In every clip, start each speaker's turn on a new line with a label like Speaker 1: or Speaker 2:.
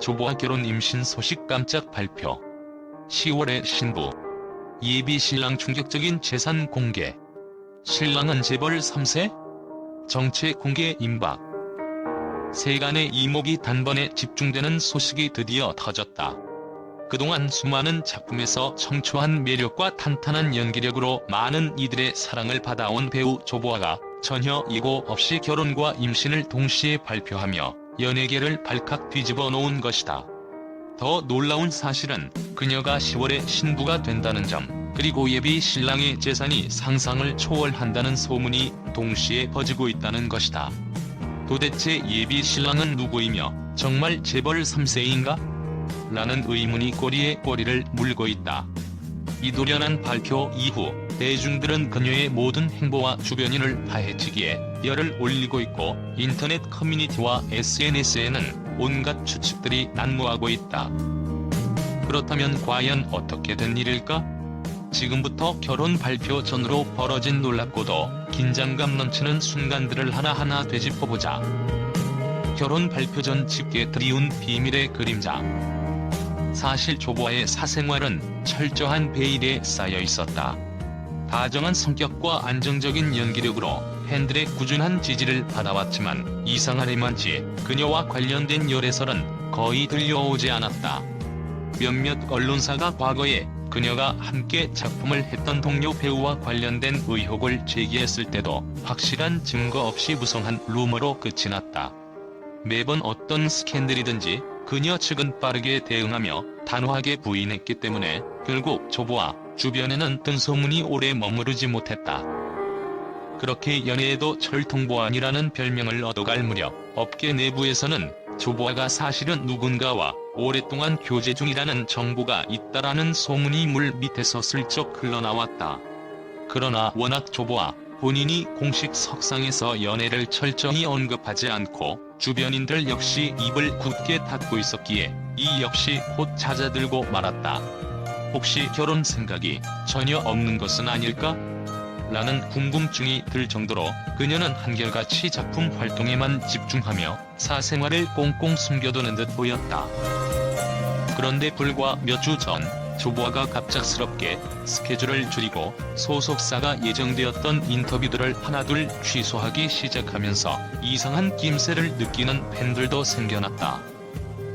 Speaker 1: 조보아 결혼 임신 소식 깜짝 발표. 10월에 신부. 예비 신랑 충격적인 재산 공개. 신랑은 재벌 3세? 정체 공개 임박. 세간의 이목이 단번에 집중되는 소식이 드디어 터졌다. 그동안 수많은 작품에서 청초한 매력과 탄탄한 연기력으로 많은 이들의 사랑을 받아온 배우 조보아가 전혀 예고 없이 결혼과 임신을 동시에 발표하며 연예계를 발칵 뒤집어 놓은 것이다. 더 놀라운 사실은 그녀가 10월에 신부가 된다는 점, 그리고 예비 신랑의 재산이 상상을 초월한다는 소문이 동시에 퍼지고 있다는 것이다. 도대체 예비 신랑은 누구이며 정말 재벌 3세인가? 라는 의문이 꼬리에 꼬리를 물고 있다. 이 노련한 발표 이후 대중들은 그녀의 모든 행보와 주변인을 파헤치기에 열을 올리고 있고 인터넷 커뮤니티와 SNS에는 온갖 추측들이 난무하고 있다. 그렇다면 과연 어떻게 된 일일까? 지금부터 결혼 발표 전으로 벌어진 놀랍고도 긴장감 넘치는 순간들을 하나하나 되짚어보자. 결혼 발표 전 집게 드리운 비밀의 그림자. 사실 조보아의 사생활은 철저한 베일에 쌓여 있었다. 다정한 성격과 안정적인 연기력으로 팬들의 꾸준한 지지를 받아왔지만 이상하리만치 그녀와 관련된 열애설은 거의 들려오지 않았다. 몇몇 언론사가 과거에 그녀가 함께 작품을 했던 동료 배우와 관련된 의혹을 제기했을 때도 확실한 증거 없이 무성한 루머로 끝이 났다. 매번 어떤 스캔들이든지 그녀 측은 빠르게 대응하며 단호하게 부인했기 때문에 결국 조보아 주변에는 뜬 소문이 오래 머무르지 못했다. 그렇게 연예에도 철통보안이라는 별명을 얻어갈 무렵 업계 내부에서는 조보아가 사실은 누군가와 오랫동안 교제 중이라는 정보가 있다라는 소문이 물 밑에서 슬쩍 흘러나왔다. 그러나 워낙 조보아 본인이 공식 석상에서 연애를 철저히 언급하지 않고 주변인들 역시 입을 굳게 닫고 있었기에 이 역시 곧 잦아들고 말았다. 혹시 결혼 생각이 전혀 없는 것은 아닐까? 라는 궁금증이 들 정도로 그녀는 한결같이 작품 활동에만 집중하며 사생활을 꽁꽁 숨겨두는 듯 보였다. 그런데 불과 몇 주 전 조보아가 갑작스럽게 스케줄을 줄이고 소속사가 예정되었던 인터뷰들을 하나둘 취소하기 시작하면서 이상한 낌새를 느끼는 팬들도 생겨났다.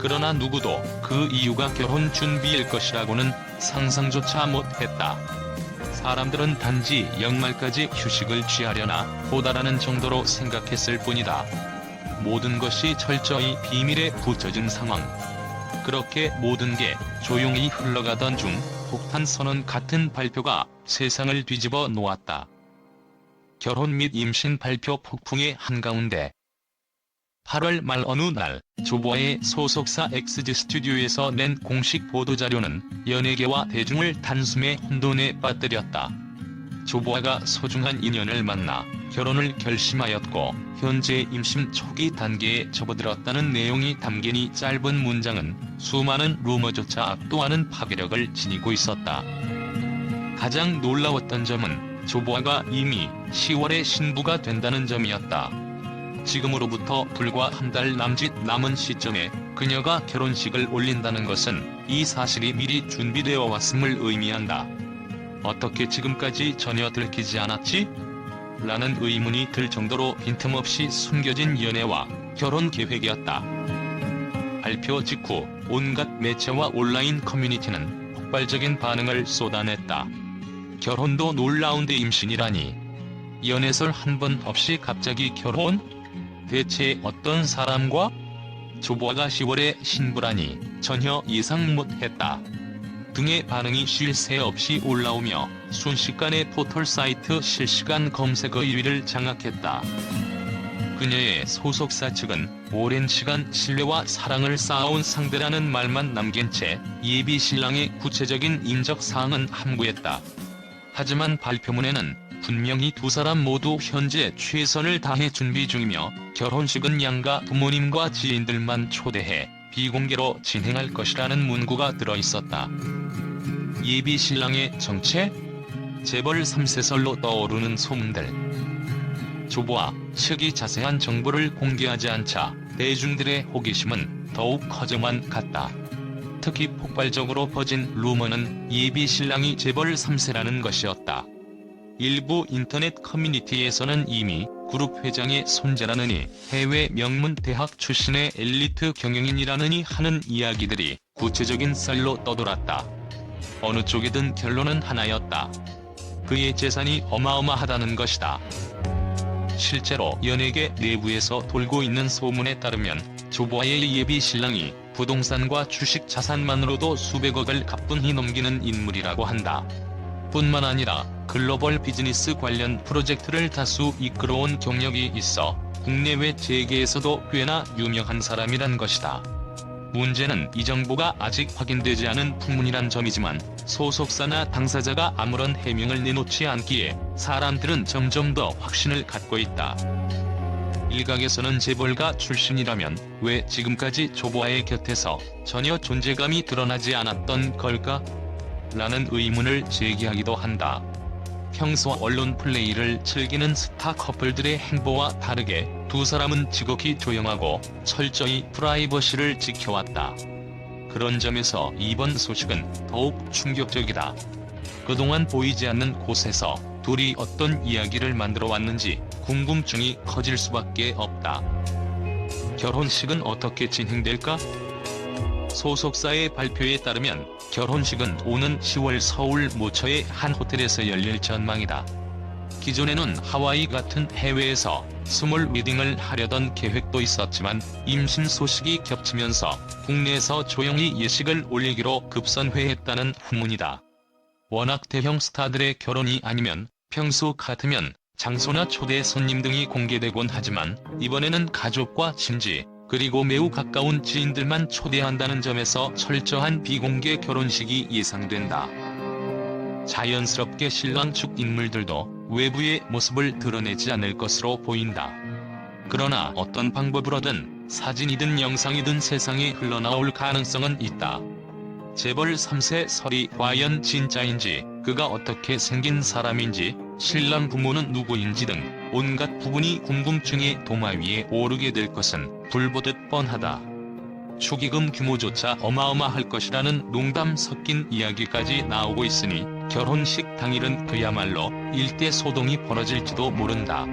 Speaker 1: 그러나 누구도 그 이유가 결혼 준비일 것이라고는 상상조차 못했다. 사람들은 단지 연말까지 휴식을 취하려나 보다라는 정도로 생각했을 뿐이다. 모든 것이 철저히 비밀에 붙여진 상황. 그렇게 모든 게 조용히 흘러가던 중 폭탄 선언 같은 발표가 세상을 뒤집어 놓았다. 결혼 및 임신 발표 폭풍의 한가운데 8월 말 어느 날 조보아의 소속사 XG 스튜디오에서 낸 공식 보도자료는 연예계와 대중을 단숨에 혼돈에 빠뜨렸다. 조보아가 소중한 인연을 만나 결혼을 결심하였고 현재 임신 초기 단계에 접어들었다는 내용이 담긴 이 짧은 문장은 수많은 루머조차 압도하는 파괴력을 지니고 있었다. 가장 놀라웠던 점은 조보아가 이미 10월에 신부가 된다는 점이었다. 지금으로부터 불과 한 달 남짓 남은 시점에 그녀가 결혼식을 올린다는 것은 이 사실이 미리 준비되어 왔음을 의미한다. 어떻게 지금까지 전혀 들키지 않았지? 라는 의문이 들 정도로 빈틈없이 숨겨진 연애와 결혼 계획이었다. 발표 직후 온갖 매체와 온라인 커뮤니티는 폭발적인 반응을 쏟아냈다. 결혼도 놀라운데 임신이라니. 연애설 한 번 없이 갑자기 결혼? 대체 어떤 사람과? 조보아가 10월에 신부라니 전혀 예상 못했다. 등의 반응이 쉴 새 없이 올라오며 순식간에 포털 사이트 실시간 검색어 1위를 장악했다. 그녀의 소속사 측은 오랜 시간 신뢰와 사랑을 쌓아온 상대라는 말만 남긴 채 예비 신랑의 구체적인 인적 사항은 함구했다. 하지만 발표문에는 분명히 두 사람 모두 현재 최선을 다해 준비 중이며 결혼식은 양가 부모님과 지인들만 초대해 비공개로 진행할 것이라는 문구가 들어있었다. 예비 신랑의 정체? 재벌 3세설로 떠오르는 소문들. 조보아 측이 자세한 정보를 공개하지 않자 대중들의 호기심은 더욱 커져만 갔다. 특히 폭발적으로 퍼진 루머는 예비 신랑이 재벌 3세라는 것이었다. 일부 인터넷 커뮤니티에서는 이미 그룹 회장의 손자라느니 해외 명문 대학 출신의 엘리트 경영인이라느니 하는 이야기들이 구체적인 썰로 떠돌았다. 어느 쪽이든 결론은 하나였다. 그의 재산이 어마어마하다는 것이다. 실제로 연예계 내부에서 돌고 있는 소문에 따르면 조보아의 예비 신랑이 부동산과 주식 자산만으로도 수백억을 가뿐히 넘기는 인물이라고 한다. 뿐만 아니라 글로벌 비즈니스 관련 프로젝트를 다수 이끌어온 경력이 있어 국내외 재계에서도 꽤나 유명한 사람이란 것이다. 문제는 이 정보가 아직 확인되지 않은 풍문이란 점이지만 소속사나 당사자가 아무런 해명을 내놓지 않기에 사람들은 점점 더 확신을 갖고 있다. 일각에서는 재벌가 출신이라면 왜 지금까지 조보아의 곁에서 전혀 존재감이 드러나지 않았던 걸까? 라는 의문을 제기하기도 한다. 평소 언론 플레이를 즐기는 스타 커플들의 행보와 다르게 두 사람은 지극히 조용하고 철저히 프라이버시를 지켜왔다. 그런 점에서 이번 소식은 더욱 충격적이다. 그동안 보이지 않는 곳에서 둘이 어떤 이야기를 만들어 왔는지 궁금증이 커질 수밖에 없다. 결혼식은 어떻게 진행될까? 소속사의 발표에 따르면 결혼식은 오는 10월 서울 모처의 한 호텔에서 열릴 전망이다. 기존에는 하와이 같은 해외에서 스몰 웨딩을 하려던 계획도 있었지만 임신 소식이 겹치면서 국내에서 조용히 예식을 올리기로 급선회했다는 후문이다. 워낙 대형 스타들의 결혼이 아니면 평소 같으면 장소나 초대 손님 등이 공개되곤 하지만 이번에는 가족과 친지 그리고 매우 가까운 지인들만 초대한다는 점에서 철저한 비공개 결혼식이 예상된다. 자연스럽게 신랑 측 인물들도 외부의 모습을 드러내지 않을 것으로 보인다. 그러나 어떤 방법으로든 사진이든 영상이든 세상에 흘러나올 가능성은 있다. 재벌 3세 설이 과연 진짜인지, 그가 어떻게 생긴 사람인지, 신랑 부모는 누구인지 등 온갖 부분이 궁금증의 도마 위에 오르게 될 것은 불보듯 뻔하다. 축의금 규모조차 어마어마할 것이라는 농담 섞인 이야기까지 나오고 있으니 결혼식 당일은 그야말로 일대 소동이 벌어질지도 모른다.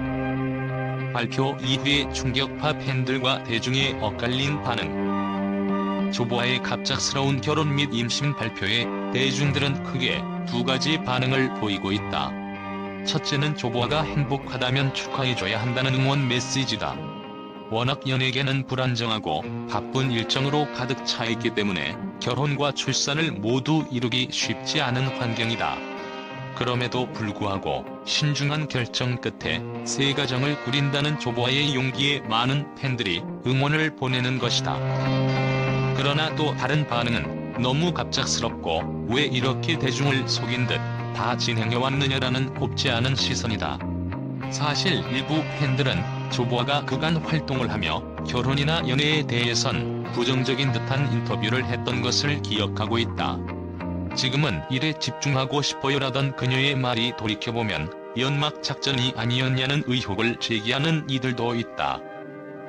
Speaker 1: 발표 이후의 충격파 팬들과 대중의 엇갈린 반응 조보아의 갑작스러운 결혼 및 임신 발표에 대중들은 크게 두 가지 반응을 보이고 있다. 첫째는 조보아가 행복하다면 축하해줘야 한다는 응원 메시지다. 워낙 연예계는 불안정하고 바쁜 일정으로 가득 차 있기 때문에 결혼과 출산을 모두 이루기 쉽지 않은 환경이다. 그럼에도 불구하고 신중한 결정 끝에 새 가정을 꾸린다는 조보아의 용기에 많은 팬들이 응원을 보내는 것이다. 그러나 또 다른 반응은 너무 갑작스럽고 왜 이렇게 대중을 속인 듯 다 진행해왔느냐라는 곱지 않은 시선이다. 사실 일부 팬들은 조보아가 그간 활동을 하며 결혼이나 연애에 대해선 부정적인 듯한 인터뷰를 했던 것을 기억하고 있다. 지금은 일에 집중하고 싶어요라던 그녀의 말이 돌이켜보면 연막 작전이 아니었냐는 의혹을 제기하는 이들도 있다.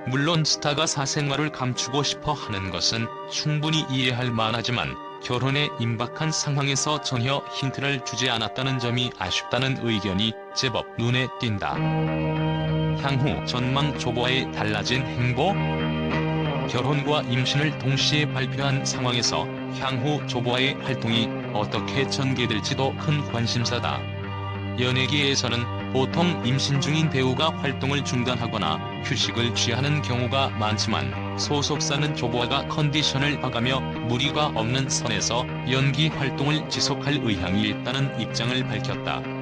Speaker 1: 물론 스타가 사생활을 감추고 싶어 하는 것은 충분히 이해할 만하지만 결혼에 임박한 상황에서 전혀 힌트를 주지 않았다는 점이 아쉽다는 의견이 제법 눈에 띈다. 향후 전망 조보아의 달라진 행보? 결혼과 임신을 동시에 발표한 상황에서 향후 조보아의 활동이 어떻게 전개될지도 큰 관심사다. 연예계에서는 보통 임신 중인 배우가 활동을 중단하거나 휴식을 취하는 경우가 많지만 소속사는 조보아가 컨디션을 봐가며 무리가 없는 선에서 연기 활동을 지속할 의향이 있다는 입장을 밝혔다.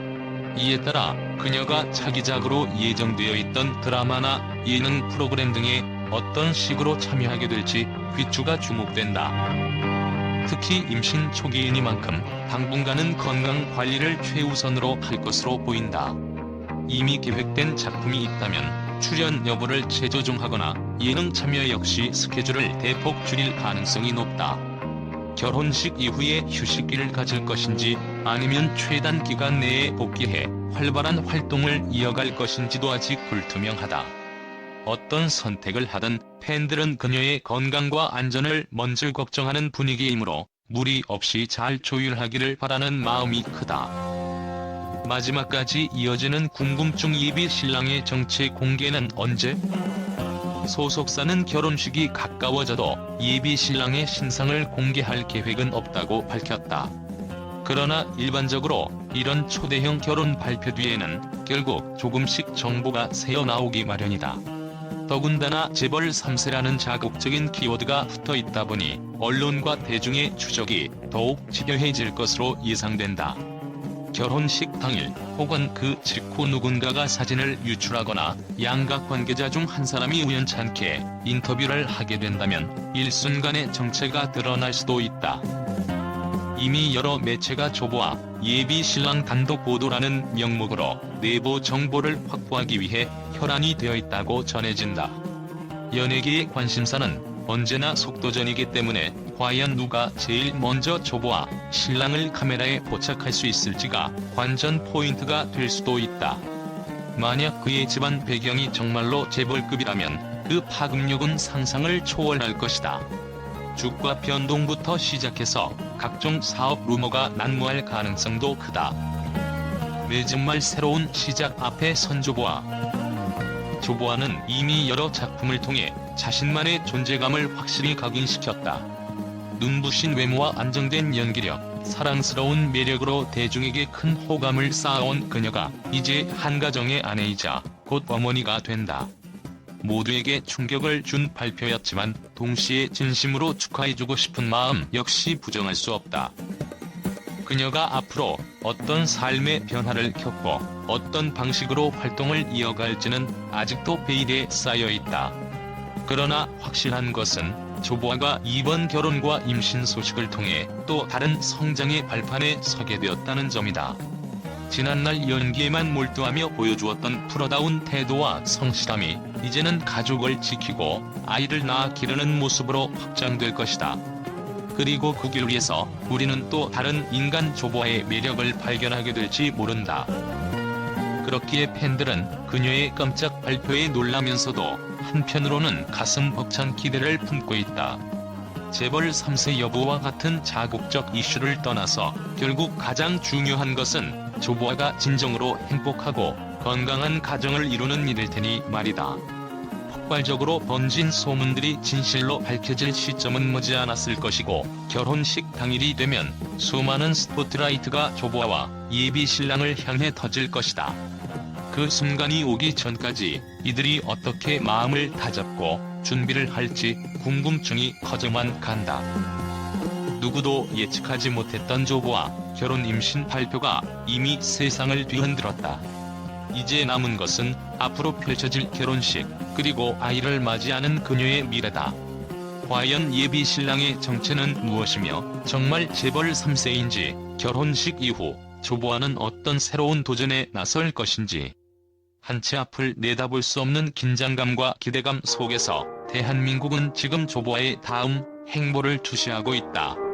Speaker 1: 이에 따라 그녀가 차기작으로 예정되어 있던 드라마나 예능 프로그램 등에 어떤 식으로 참여하게 될지 귀추가 주목된다. 특히 임신 초기이니만큼 당분간은 건강 관리를 최우선으로 할 것으로 보인다. 이미 계획된 작품이 있다면 출연 여부를 재조정하거나 예능 참여 역시 스케줄을 대폭 줄일 가능성이 높다. 결혼식 이후에 휴식기를 가질 것인지 아니면 최단 기간 내에 복귀해 활발한 활동을 이어갈 것인지도 아직 불투명하다. 어떤 선택을 하든 팬들은 그녀의 건강과 안전을 먼저 걱정하는 분위기이므로 무리 없이 잘 조율하기를 바라는 마음이 크다. 마지막까지 이어지는 궁금증 예비 신랑의 정체 공개는 언제? 소속사는 결혼식이 가까워져도 예비 신랑의 신상을 공개할 계획은 없다고 밝혔다. 그러나 일반적으로 이런 초대형 결혼 발표 뒤에는 결국 조금씩 정보가 새어나오기 마련이다. 더군다나 재벌 3세라는 자극적인 키워드가 붙어 있다 보니 언론과 대중의 추적이 더욱 집요해질 것으로 예상된다. 결혼식 당일 혹은 그 직후 누군가가 사진을 유출하거나 양각 관계자 중 한 사람이 우연찮게 인터뷰를 하게 된다면 일순간에 정체가 드러날 수도 있다. 이미 여러 매체가 조보아 예비 신랑 단독 보도라는 명목으로 내부 정보를 확보하기 위해 혈안이 되어 있다고 전해진다. 연예계의 관심사는 언제나 속도전이기 때문에 과연 누가 제일 먼저 조보아 신랑을 카메라에 포착할 수 있을지가 관전 포인트가 될 수도 있다. 만약 그의 집안 배경이 정말로 재벌급이라면 그 파급력은 상상을 초월할 것이다. 주가 변동부터 시작해서 각종 사업 루머가 난무할 가능성도 크다. 매주 말 새로운 시작 앞에 선 조보아. 조보아는 이미 여러 작품을 통해 자신만의 존재감을 확실히 각인시켰다. 눈부신 외모와 안정된 연기력, 사랑스러운 매력으로 대중에게 큰 호감을 쌓아온 그녀가 이제 한 가정의 아내이자 곧 어머니가 된다. 모두에게 충격을 준 발표였지만 동시에 진심으로 축하해주고 싶은 마음 역시 부정할 수 없다. 그녀가 앞으로 어떤 삶의 변화를 겪고 어떤 방식으로 활동을 이어갈지는 아직도 베일에 쌓여 있다. 그러나 확실한 것은 조보아가 이번 결혼과 임신 소식을 통해 또 다른 성장의 발판에 서게 되었다는 점이다. 지난날 연기에만 몰두하며 보여주었던 프로다운 태도와 성실함이 이제는 가족을 지키고 아이를 낳아 기르는 모습으로 확장될 것이다. 그리고 그 길 위에서 우리는 또 다른 인간 조보아의 매력을 발견하게 될지 모른다. 그렇기에 팬들은 그녀의 깜짝 발표에 놀라면서도 한편으로는 가슴 벅찬 기대를 품고 있다. 재벌 3세 여부와 같은 자국적 이슈를 떠나서 결국 가장 중요한 것은 조보아가 진정으로 행복하고 건강한 가정을 이루는 일일 테니 말이다. 폭발적으로 번진 소문들이 진실로 밝혀질 시점은 머지않았을 것이고 결혼식 당일이 되면 수많은 스포트라이트가 조보아와 예비 신랑을 향해 터질 것이다. 그 순간이 오기 전까지 이들이 어떻게 마음을 다잡고 준비를 할지 궁금증이 커져만 간다. 누구도 예측하지 못했던 조보아 결혼 임신 발표가 이미 세상을 뒤흔들었다. 이제 남은 것은 앞으로 펼쳐질 결혼식 그리고 아이를 맞이하는 그녀의 미래다. 과연 예비 신랑의 정체는 무엇이며 정말 재벌 3세인지 결혼식 이후 조보아는 어떤 새로운 도전에 나설 것인지 한채 앞을 내다볼 수 없는 긴장감과 기대감 속에서 대한민국은 지금 조보아의 다음 행보를 투시하고 있다.